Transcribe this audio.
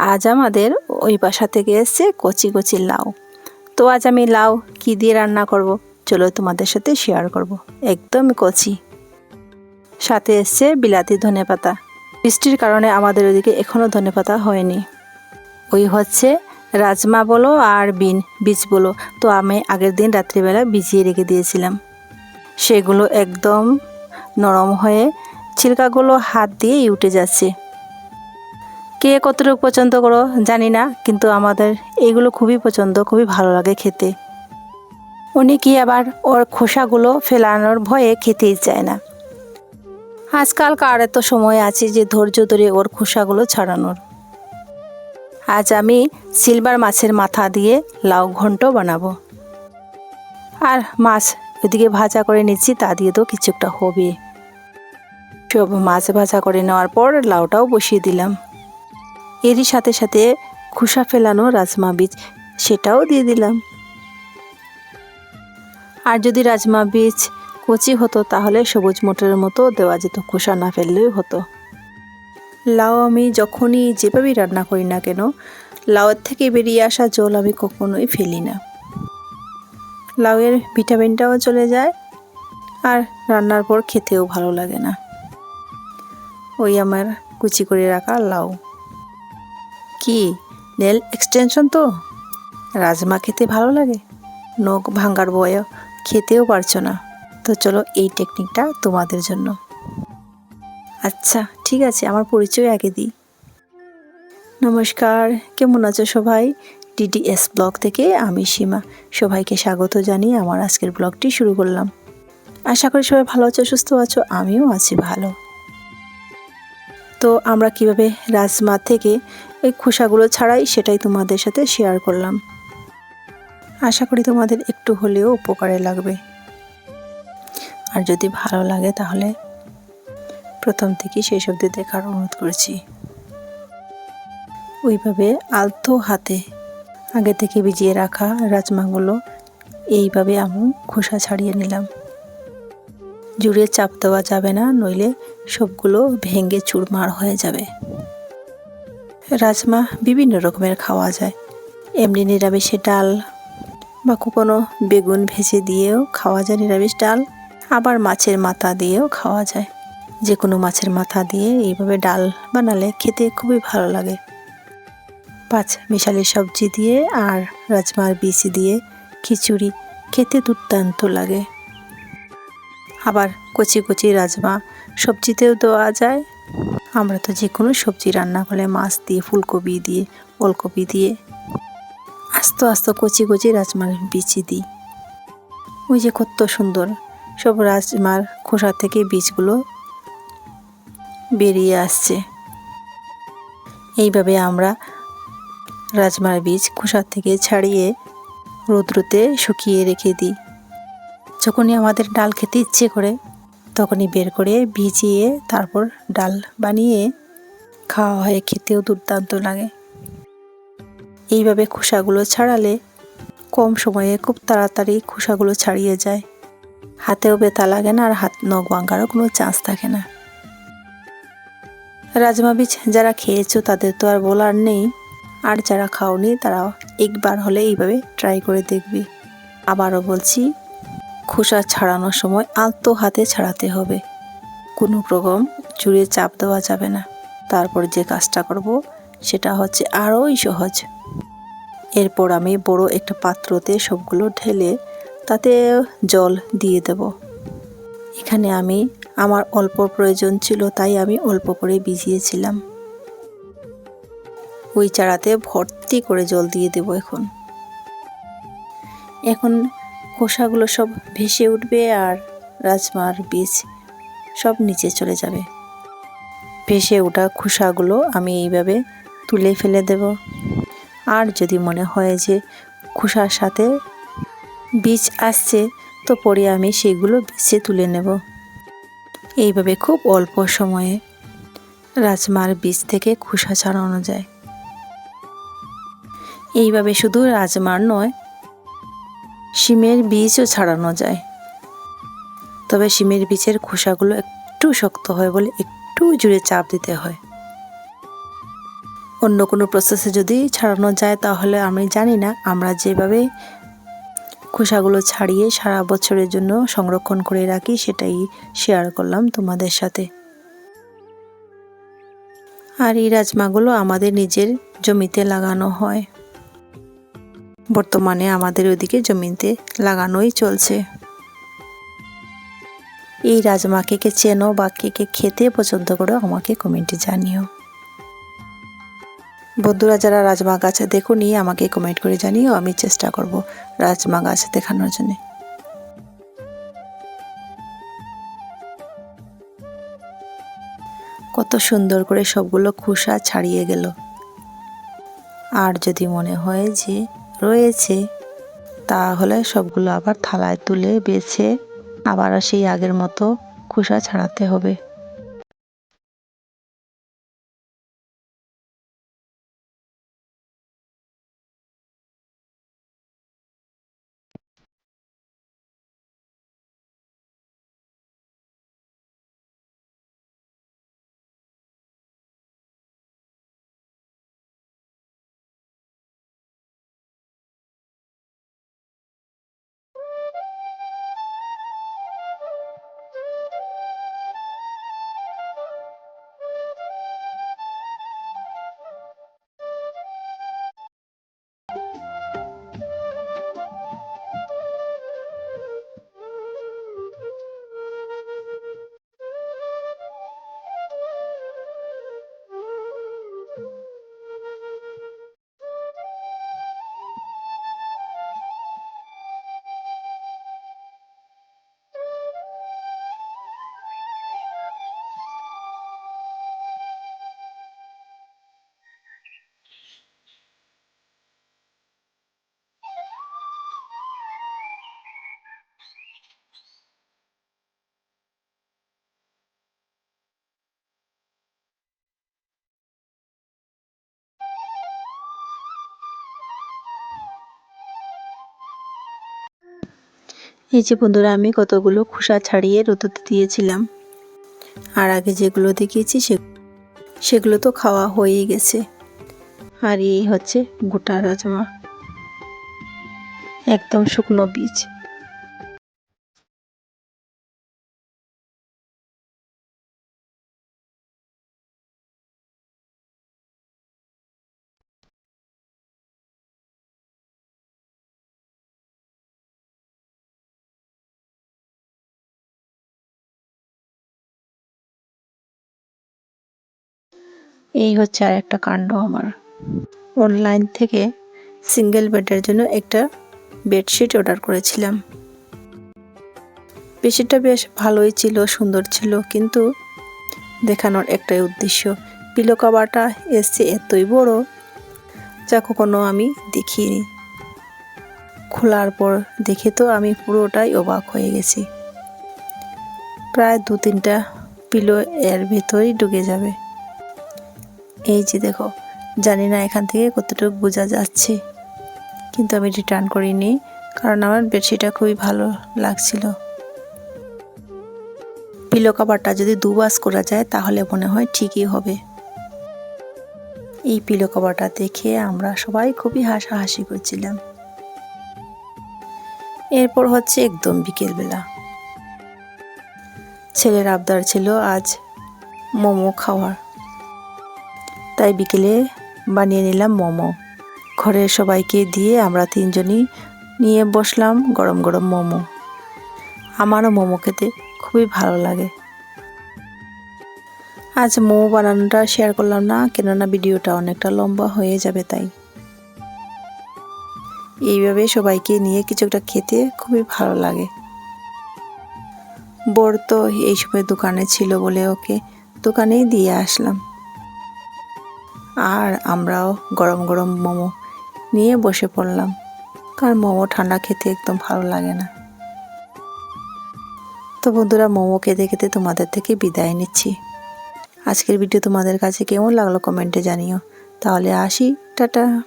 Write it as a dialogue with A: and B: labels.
A: আজ আমাদের ওই বাসা থেকে এসছে কচি কচি লাউ। তো আজ আমি লাউ কি দিয়ে রান্না করব? চলো তোমাদের সাথে শেয়ার করব। একদম কচি। সাথে এসছে বিলাতি ধনে পাতা। বৃষ্টির কারণে আমাদের ওদিকে এখনও ধনে পাতা হয়নি। ওই হচ্ছে রাজমা বলো আর বিন, বীজ বলো। তো আমি আগের দিন রাত্রিবেলা ভিজিয়ে রেখে দিয়েছিলাম। সেগুলো একদম নরম হয়ে ছিলকাগুলো হাত দিয়েই উঠে যাচ্ছে। কে কতটুকু পছন্দ করো জানি না, কিন্তু আমাদের এইগুলো খুবই পছন্দ, খুবই ভালো লাগে খেতে। অনেকেই আবার ওর খোসাগুলো ফেলানোর ভয়ে খেতেই চায় না। আজকাল কার এত সময় আছে যে ধৈর্য ধরে ওর খোসাগুলো ছাড়ানোর? আজ আমি সিলভার মাছের মাথা দিয়ে লাউ ঘন্ট বানাবো। আর মাছ ওদিকে ভাজা করে নিচ্ছি, তা দিয়ে তো কিছু একটা হবে। সব মাছ ভাজা করে নেওয়ার পর লাউটাও বসিয়ে দিলাম। এরই সাথে সাথে খোসা ফেলানো রাজমা বীজ সেটাও দিয়ে দিলাম। আর যদি রাজমা বীজ কচি হতো, তাহলে সবুজ মোটরের মতো দেওয়া যেত, খোসা না ফেললেই হতো। লাউ আমি যখনই যেভাবেই রান্না করি না কেন, লাউয়ের থেকে বেরিয়ে আসা জল আমি কখনোই ফেলি না। লাউয়ের ভিটামিনটাও চলে যায়, আর রান্নার পর খেতেও ভালো লাগে না। ওই আমার কুচি করে রাখা লাউ। কি? নেল এক্সটেনশন তো? রাজমা খেতে ভালো লাগে? নখ ভাঙ্গার বয়ে খেতেও পারছ না। তো চলো এই টেকনিকটা তোমাদের জন্য। আচ্ছা ঠিক আছে, আমার পরিচয় আগে দিই। নমস্কার, কেমন আছো সবাই? ডিডিএস ব্লগ থেকে আমি সীমা। সবাইকে স্বাগত জানিয়ে আমার আজকের ব্লগটি শুরু করলাম। আশা করি সবাই ভালো আছো, সুস্থ আছো, আমিও আছি ভালো। তো আমরা কীভাবে রাজমা থেকে এই খোসাগুলো ছাড়াই সেটাই তোমাদের সাথে শেয়ার করলাম। আশা করি তোমাদের একটু হলেও উপকারে লাগবে। আর যদি ভালো লাগে তাহলে প্রথম থেকেই সেই সব দিয়ে দেখার অনুরোধ করেছি। ওইভাবে আলতো হাতে আগে থেকে ভিজিয়ে রাখা রাজমাগুলো এইভাবে আমি খোসা ছাড়িয়ে নিলাম। জুড়ে চাপ দেওয়া যাবে না, নইলে সবগুলো ভেঙে চুরমার হয়ে যাবে। রাজমা বিভিন্ন রকমের খাওয়া যায়। এমনি নিরামিষে ডাল বা কোনো বেগুন ভেজে দিয়েও খাওয়া যায় নিরামিষ ডাল, আবার মাছের মাথা দিয়েও খাওয়া যায়। যে কোনো মাছের মাথা দিয়ে এইভাবে ডাল বানালে খেতে খুবই ভালো লাগে। পাঁচ মিশালি সবজি দিয়ে আর রাজমার বীজ দিয়ে খিচুড়ি খেতে দুর্দান্ত লাগে। আবার কচি কচি রাজমা সবজিতেও দেওয়া যায় আমরা তো যে কোনো সবজি রান্না করলে মাছ দিয়ে, ফুলকপি দিয়ে, ওলকপি দিয়ে আস্তে আস্তে কচি কচি রাজমার বীজ দিই। ওই যে কত সুন্দর সব রাজমার খোসা থেকে বীজগুলো বেরিয়ে আসছে। এইভাবে আমরা রাজমার বীজ খোসা থেকে ছাড়িয়ে রৌদ্রতে শুকিয়ে রেখে দিই। যখনই আমাদের ডাল খেতে ইচ্ছে করে তখনই বের করে ভিজিয়ে তারপর ডাল বানিয়ে খাওয়া হয়, খেতেও দুর্দান্ত লাগে। এইভাবে খোসাগুলো ছাড়ালে কম সময়ে খুব তাড়াতাড়ি খোসাগুলো ছাড়িয়ে যায়। হাতেও ব্যথা লাগে না আর হাত নখ ভাঙারও কোনো চান্স থাকে না। রাজমা বীজ যারা খেয়েছো তাদের তো আর বলার নেই। আর যারা খাওনি তারা একবার হলে এইভাবে ট্রাই করে দেখবি। আবারও বলছি খোসা ছাড়ানোর সময় আলতো হাতে ছাড়াতে হবে। কোনো রকম জুড়ে চাপ দেওয়া যাবে না। তারপর যে কাজটা করব, সেটা হচ্ছে আরোই সহজ। এরপর আমি বড় একটা পাত্রতে সবগুলো ঢেলে তাতে জল দিয়ে দেব। এখানে আমি আমার অল্প প্রয়োজন ছিল তাই আমি অল্প করে ভিজিয়েছিলাম। ওই চারাতে ভর্তি করে জল দিয়ে দেব এখন। এখন খোসাগুলো সব ভেসে উঠবে আর রাজমার বীজ সব নিচে চলে যাবে। ভেসে ওঠা খোসাগুলো আমি এইভাবে তুলে ফেলে দেব। আর যদি মনে হয় যে খোসার সাথে বীজ আসছে, তো পরে আমি সেগুলো বেছে তুলে নেব। এইভাবে খুব অল্প সময়ে রাজমার বীজ থেকে খোসা ছাড়ানো যায়। এইভাবে শুধু রাজমার নয় শিমের বীজও ছাড়ানো যায়। তবে শিমের বীজের খোসাগুলো একটু শক্ত হয় বলে একটু জুড়ে চাপ দিতে হয়। অন্য কোনো প্রসেসে যদি ছাড়ানো যায় তাহলে আমি জানি না, আমরা যেভাবে খোসাগুলো ছাড়িয়ে সারা বছরের জন্য সংরক্ষণ করে রাখি সেটাই শেয়ার করলাম তোমাদের সাথে। আর এই রাজমাগুলো আমাদের নিজের জমিতে লাগানো হয়। বর্তমানে আমাদের ওদিকে জমিতে লাগানোই চলছে। এই রাজমা কে কে চেনো বা কে কে খেতে পছন্দ করো আমাকে কমেন্টে জানিও। বন্ধুরা, যারা রাজমা গাছ দেখুনি, আমাকে কমেন্ট করে জানিও, আমি চেষ্টা করব রাজমা গাছ দেখানোর জন্য। কত সুন্দর করে সবগুলো খোসা ছাড়িয়ে গেল। আর যদি মনে হয় যে রয়েছে। তাহলে সবগুলো আবার থালায় তুলে বেছে আবার সেই আগের মতো খোসা ছাড়াতে হবে। এই যে বন্ধুরা, আমি কতগুলো খোসা ছাড়িয়ে রোদতে দিয়েছিলাম। আর আগে যেগুলো দেখিয়েছি সে সেগুলো তো খাওয়া হয়ে গেছে। আর এই হচ্ছে গোটা রাজমা। একদম শুকনো বীজ। এই হচ্ছে আর একটা কাণ্ড আমার। অনলাইন থেকে সিঙ্গেল বেডের জন্য একটা বেডশিট অর্ডার করেছিলাম। বেডশিটটা বেশ ভালোই ছিল, সুন্দর ছিল, কিন্তু দেখানোর একটাই উদ্দেশ্য পিলো কাভারটা এসছে এতই বড় যা কখনো আমি দেখিনি। খোলার পর দেখে তো আমি পুরোটাই অবাক হয়ে গেছি। প্রায় দু তিনটা পিলো এর ভেতরেই ঢুকে যাবে। এই যে দেখো, জানি না এখান থেকে কতটুকু বোঝা যাচ্ছে, কিন্তু আমি রিটার্ন করিনি, কারণ আমার বেডশিটটা খুবই ভালো লাগছিল। পিলো কাভারটা যদি দুবাস করা যায়, তাহলে মনে হয় ঠিকই হবে। এই পিলো কাভারটা দেখে আমরা সবাই খুবই হাসাহাসি করছিলাম। এরপর হচ্ছে একদম বিকেলবেলা। ছেলের আবদার ছিল আজ মোমো খাওয়ার। তাই বিকেলে বানিয়ে নিলাম মোমো। ঘরের সবাইকে দিয়ে আমরা তিনজনই নিয়ে বসলাম গরম গরম মোমো। আমারও মোমো খেতে খুবই ভালো লাগে। আজ মোমো বানানোটা শেয়ার করলাম না, কেননা ভিডিওটা অনেকটা লম্বা হয়ে যাবে তাই। এইভাবে সবাইকে নিয়ে কিছু একটা খেতে খুবই ভালো লাগে। বর তো এই সময় দোকানে ছিল বলে ওকে দোকানেই দিয়ে আসলাম। আর আমরাও গরম গরম মোমো নিয়ে বসে পড়লাম। কারণ মোমো ঠান্ডা খেতে একদম ভালো লাগে না। তো বন্ধুরা, মোমো খেতে খেতে তোমাদের থেকে বিদায় নিচ্ছি। আজকের ভিডিও তোমাদের কাছে কেমন লাগল কমেন্টে জানিও। তাহলে আসি, টাটা।